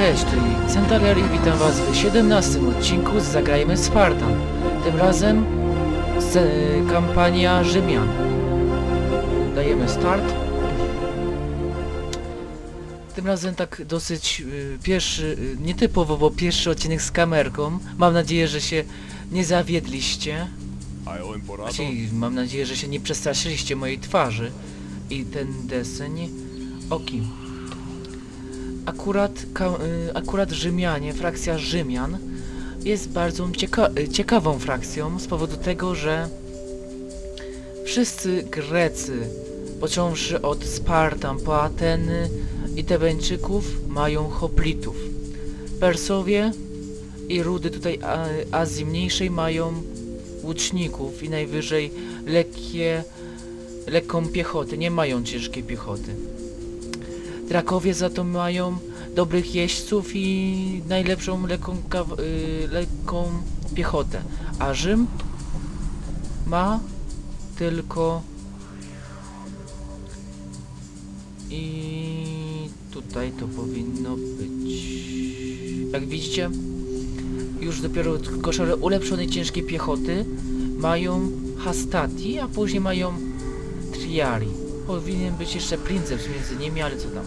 Cześć, tutaj Centaliar i witam was w 17 odcinku z Zagrajmy Spartan. Tym razem z, e, kampania Rzymian. Dajemy start. Tym razem tak dosyć y, pierwszy, y, nietypowo, bo pierwszy odcinek z kamerką. Mam nadzieję, że się nie zawiedliście. Znaczy, mam nadzieję, że się nie przestraszyliście mojej twarzy i ten deseń oki. Akurat, y, akurat Rzymianie, frakcja Rzymian jest bardzo cieka y, ciekawą frakcją z powodu tego, że wszyscy Grecy, począwszy od Spartan po Ateny i Tebeńczyków, mają hoplitów. Persowie i rudy tutaj Azji Mniejszej mają łuczników i najwyżej lekkie, lekką piechotę, nie mają ciężkiej piechoty. Drakowie za to mają dobrych jeźdźców i najlepszą lekką, y, lekką piechotę, a Rzym ma tylko i tutaj to powinno być jak widzicie już dopiero koszary ulepszonej ciężkiej piechoty mają hastati, a później mają triari. Powinien być jeszcze princeps między nimi, ale co tam.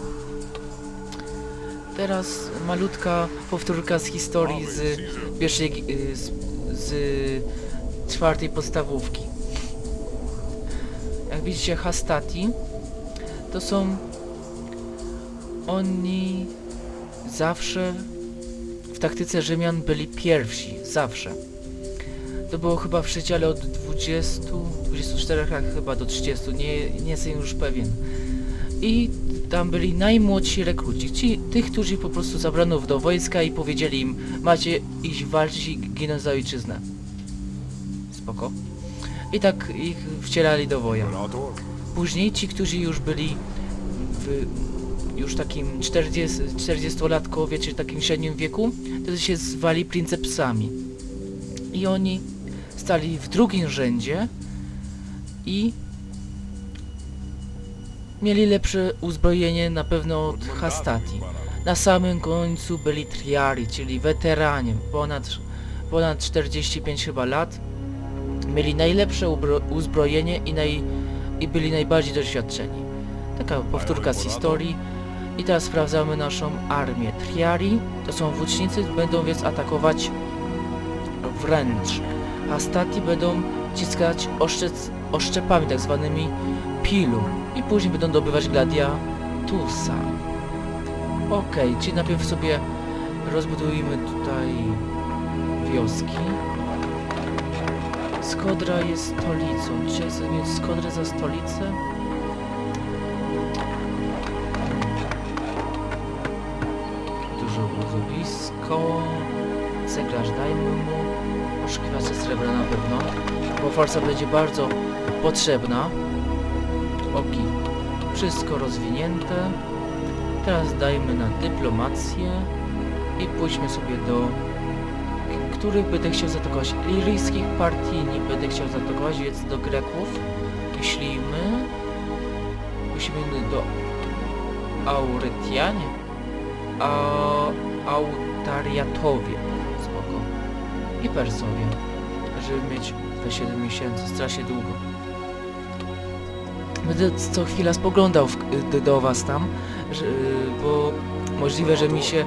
Teraz malutka powtórka z historii z pierwszej, y, z, z czwartej podstawówki. Jak widzicie hastati to są oni zawsze w taktyce Rzymian byli pierwsi, zawsze. To było chyba w przedziale od 20, 24 lat chyba do 30, nie, nie jestem już pewien. I tam byli najmłodsi rekruci, ci, tych, którzy po prostu zabrano do wojska i powiedzieli im, macie iść walczyć i ginąć za ojczyznę. Spoko. I tak ich wcielali do woja. Emporato. Później ci, którzy już byli w już takim 40, 40-latkowie, czy takim średnim wieku, to się zwali princepsami. I oni stali w drugim rzędzie i mieli lepsze uzbrojenie na pewno od Hastati. Na samym końcu byli triari, czyli weteranie, ponad, ponad 45 chyba lat. Mieli najlepsze uzbrojenie i, naj, i byli najbardziej doświadczeni. Taka powtórka z historii. I teraz sprawdzamy naszą armię. Triari to są włócznicy, będą więc atakować wręcz. Hastati będą ciskać oszczec, oszczepami, tak zwanymi pilu. I później będą dobywać gladiatusa. Okej, czyli najpierw sobie rozbudujemy tutaj wioski. Skodra jest stolicą. Chcę mieć Skodrę za stolicę. Dużo budowisko. Ceglarz dajmy mu. Poszukiwacze srebra na pewno. Bo forsa będzie bardzo potrzebna. Oki. Wszystko rozwinięte. Teraz dajmy na dyplomację. I pójdźmy sobie do których będę chciał zaatakować. Liryjskich partii nie będę chciał zaatakować, więc do Greków. Myślimy. Musimy do Aurytianie. A Autariatowie. I Persowie. Żeby mieć te 7 miesięcy. Strasznie długo. Będę co chwila spoglądał w, do, do was tam, że, bo możliwe, że mi się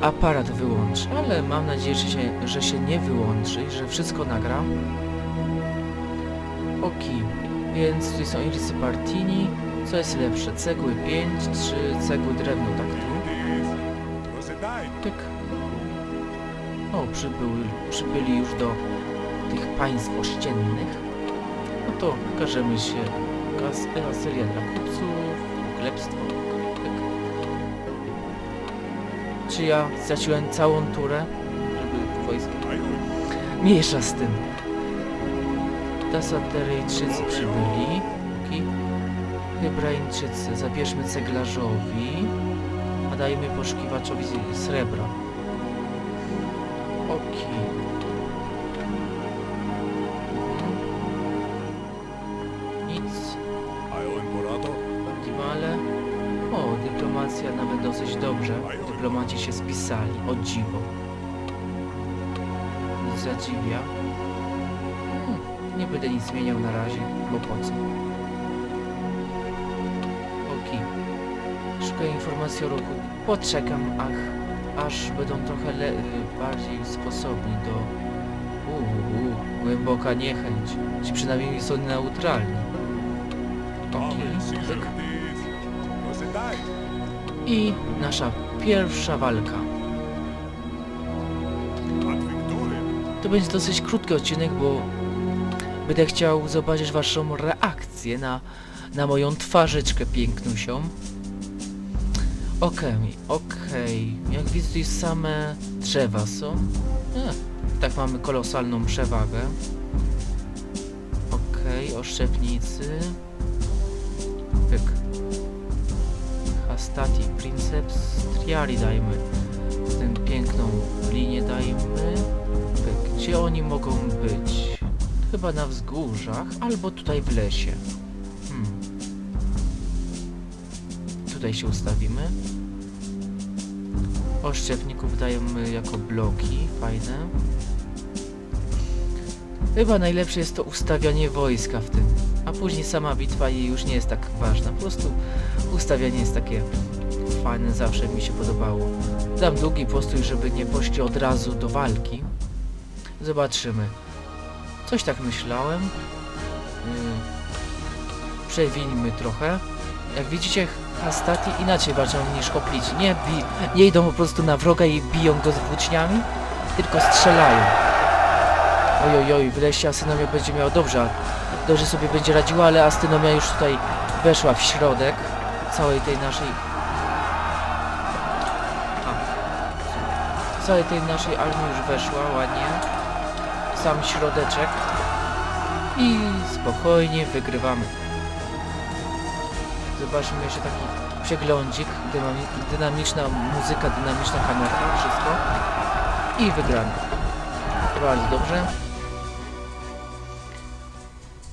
aparat wyłączy, ale mam nadzieję, że się, że się nie wyłączy że wszystko nagra. Oki, więc tutaj są iricy Partini. Co jest lepsze, cegły 5 czy cegły drewno tak tu? Rosedai. Tyk. O, przybyły, przybyli już do tych państw ościennych. No to pokażemy się Asylia dla kupców, chlebstwo. Tyk. Czy ja straciłem całą turę, żeby wojsko... Mniejsza z tym. Tasateryjczycy przybyli. Hebrajczycy. Zabierzmy ceglarzowi. A dajmy poszukiwaczowi srebra. Oki. Mhm. Nic. A yo Emporato. Optimale. O, dyplomacja nawet dosyć dobrze. Dyplomaci się spisali, o dziwo. Nic zadziwia. Hmm, nie będę nic zmieniał na razie, bo po co? Okej. Szukaję informacji o ruchu. Poczekam, ach, będą trochę bardziej sposobni do... Uuu, głęboka niechęć. Czy przynajmniej są neutralni. Pyk. Rozedaj. I nasza pierwsza walka. To będzie dosyć krótki odcinek, bo będę chciał zobaczyć waszą reakcję na, na moją twarzyczkę pięknusią. Okej, okej. Jak widzę tutaj same drzewa są. Tak mamy kolosalną przewagę. Okej, oszczepnicy. Pyk. Hastati, Princeps, Triari dajmy. Tę piękną linię dajmy. Pyk. Gdzie oni mogą być? Chyba na wzgórzach, albo tutaj w lesie. Tutaj się ustawimy. Oszczepników dajemy jako bloki, fajne. Chyba najlepsze jest to ustawianie wojska w tym, a później sama bitwa jej już nie jest tak ważna. Po prostu ustawianie jest takie fajne, zawsze mi się podobało. Dam długi postój, żeby nie poszli od razu do walki. Zobaczymy. Coś tak myślałem. Yy, przewinimy trochę. Jak widzicie, Hastati inaczej walczą niż hoplici. Nie, bi nie idą po prostu na wroga i biją go z włóczniami, tylko strzelają. Ojojoj, w lesie Asynomia będzie miała dobrze, dobrze sobie będzie radziła, ale Asynomia już tutaj weszła w środek całej tej naszej... Całej tej naszej armii już weszła ładnie. Sam środeczek. I spokojnie wygrywamy. Zobaczmy jeszcze taki przeglądzik, dynami- dynamiczna muzyka, dynamiczna kamera, wszystko. I wygramy. Bardzo dobrze.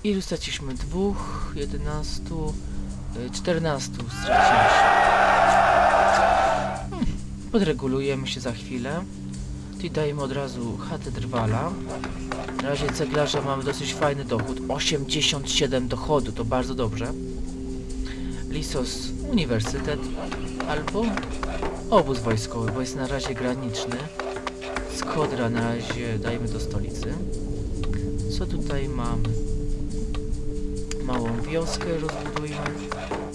Ilu straciliśmy? Dwóch, jedenastu, y, czternastu straciliśmy. Hmm, Podregulujemy się za chwilę. Tutaj dajemy od razu chatę drwala. Na razie ceglarza mamy dosyć fajny dochód. 87 dochodu, to bardzo dobrze. Lisos Uniwersytet albo obóz wojskowy, bo jest na razie graniczny. Skodra na razie dajemy do stolicy. Co tutaj mamy? Małą wioskę rozbudujmy.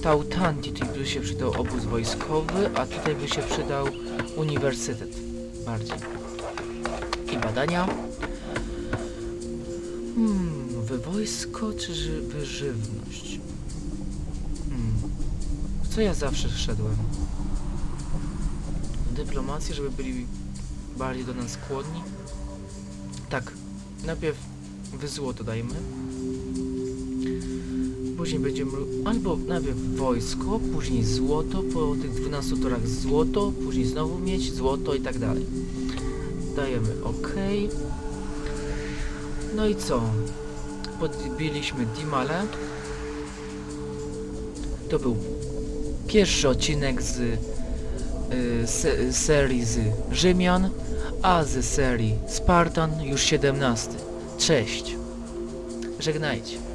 Tautanti, tutaj by się przydał obóz wojskowy, a tutaj by się przydał uniwersytet. Bardziej. I badania. Hmm, wy wojsko czy ży- żywność? W co ja zawsze szedłem? Dyplomację, żeby byli bardziej do nas skłonni? Tak, najpierw wy złoto dajmy. Później będziemy... Albo najpierw wojsko, później złoto, po tych 12 torach złoto, później znowu mieć złoto i tak dalej. Dajemy OK. No i co? Podbiliśmy Dimale. To był pierwszy odcinek z y, se, serii z Rzymian, a z serii Spartan już 17. Cześć. Żegnajcie.